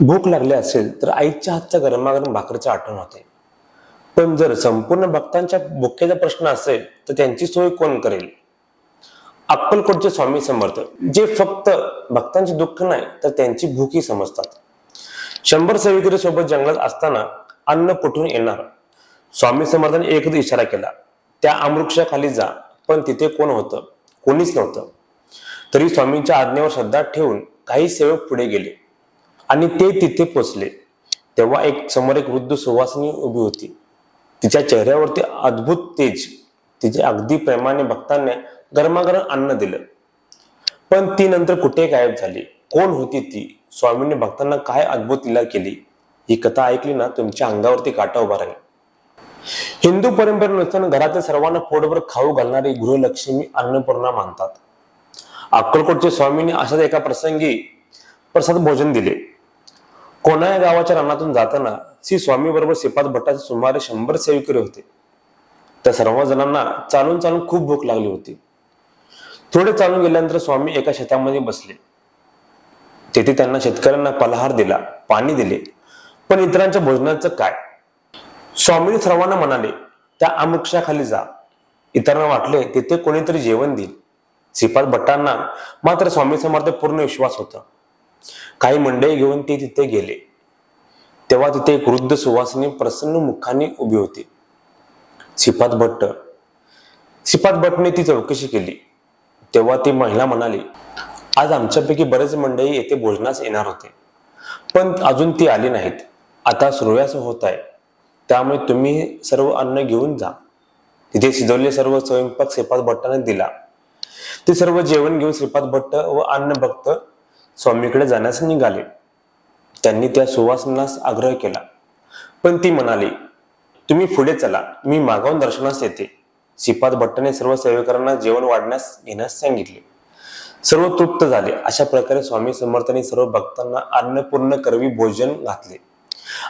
भूक लागली असेल तर आईच्या हातच्या गरमागरम भाकरीचं आठवण होते. पण जर संपूर्ण भक्तांच्या भुकेचा प्रश्न असेल तर त्यांची सोय कोण करेल? अक्कलकोटचे स्वामी समर्थ जे फक्त भक्तांचे दुःख नाही तर त्यांची भूकही समजतात. शंभर सेविकरी सोबत जंगलात असताना अन्न कुठून येणार? स्वामी समर्थाने एकच इशारा केला त्या अमृक्षाखाली जा पण तिथे कोण होतं? कोणीच नव्हतं. तरी स्वामींच्या आज्ञेवर श्रद्धा ठेवून काही सेवक पुढे गेले. आणि ते तिथे पोचले. तेव्हा एक समोर एक वृद्ध सुवासिनी उभी होती. तिच्या चेहऱ्यावरती अद्भुत तेज तिचे अगदी प्रेमाने भक्तांनी गरमागरम अन्न दिलं. पण ती नंतर कुठे गायब झाली? कोण होती ती? स्वामींनी भक्तांना काय अद्भुत लीला केली? ही कथा ऐकली ना तुमच्या अंगावरती काटा उभा राहील. हिंदू परंपरेनुसार घरातील सर्वांना पोटभर खाऊ घालणारी गृहलक्ष्मी अन्नपूर्णा मानतात. अक्कलकोटच्या स्वामींनी अशाच एका प्रसंगी प्रसाद भोजन दिले. कोणा या गावाच्या रानातून जाताना श्री स्वामी बरोबर श्रीपाद भट्टाचे सुमारे शंभर सेविकरी होते. त्या सर्व जणांना चालून चालून खूप भूक लागली होती. थोडे चालून गेल्यानंतर स्वामी एका शेतामध्ये बसले. तेथे त्यांना शेतकऱ्यांना पलहार दिला पाणी दिले पण इतरांच्या भोजनाचं काय? स्वामी सर्वांना म्हणाले त्या आमुक्षाखाली जा. इतरांना वाटले तिथे कोणीतरी जेवण देईल. श्रीपाद भट्टांना मात्र स्वामी समर्थ पूर्ण विश्वास होता. काही मंडळी घेऊन ते तिथे गेले. तेव्हा तिथे एक वृद्ध सुवासिनी प्रसन्न मुखाने उभी होती. सिपात भट्ट. सिपात भट्टने ती चौकशी केली. तेव्हा ती महिला म्हणाली आज आमच्यापैकी बरेच मंडळी येथे भोजनास येणार होते. पण अजून ती आली नाहीत. आता सुरव्यास होत आहे. त्यामुळे तुम्ही सर्व अन्न घेऊन जा. तिथे शिजवले सर्व स्वयंपाक श्रीपाद भट्टाने दिला. ते सर्व जेवण घेऊन श्रीपाद भट्ट व अन्न भक्त स्वामीकडे जाण्यास निघाले. त्यांनी त्या सुवासनास आग्रह केला. पण ती म्हणाली तुम्ही पुढे चला मी मागावून दर्शनास येते. सिपात भट्टाने सर्व सेवेकरांना जेवण वाढण्यास घेण्यास सांगितले. सर्व तृप्त झाले. अशा प्रकारे स्वामी समर्थांनी सर्व भक्तांना अन्नपूर्ण करवी भोजन घातले.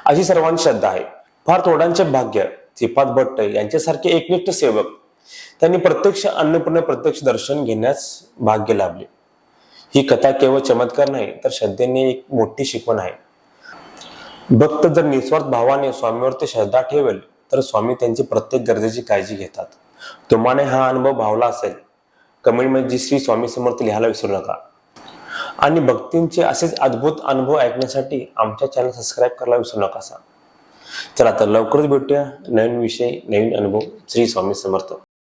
अशी सर्वांची श्रद्धा आहे. फार थोड्यांचे भाग्य. सिपात भट्ट यांच्यासारखे एकनिष्ठ सेवक. त्यांनी प्रत्यक्ष अन्नपूर्ण प्रत्यक्ष दर्शन घेण्यास भाग्य लाभले. ही कथा केवळ चमत्कार नाही तर श्रद्धेने एक मोठी शिकवण आहे. भक्त जर निस्वार्थ भावाने स्वामीवरती श्रद्धा ठेवेल तर स्वामी त्यांची प्रत्येक गरजेची काळजी घेतात. तुम्हाला हा अनुभव भावला असेल कमेंटमध्ये श्री स्वामी समर्थ लिहायला विसरू नका. आणि भक्तींचे असेच अद्भुत अनुभव ऐकण्यासाठी आमच्या चॅनल सबस्क्राईब करायला विसरू नका सा चला तर लवकरच भेटूया. नवीन विषय नवीन अनुभव श्री स्वामी समर्थ.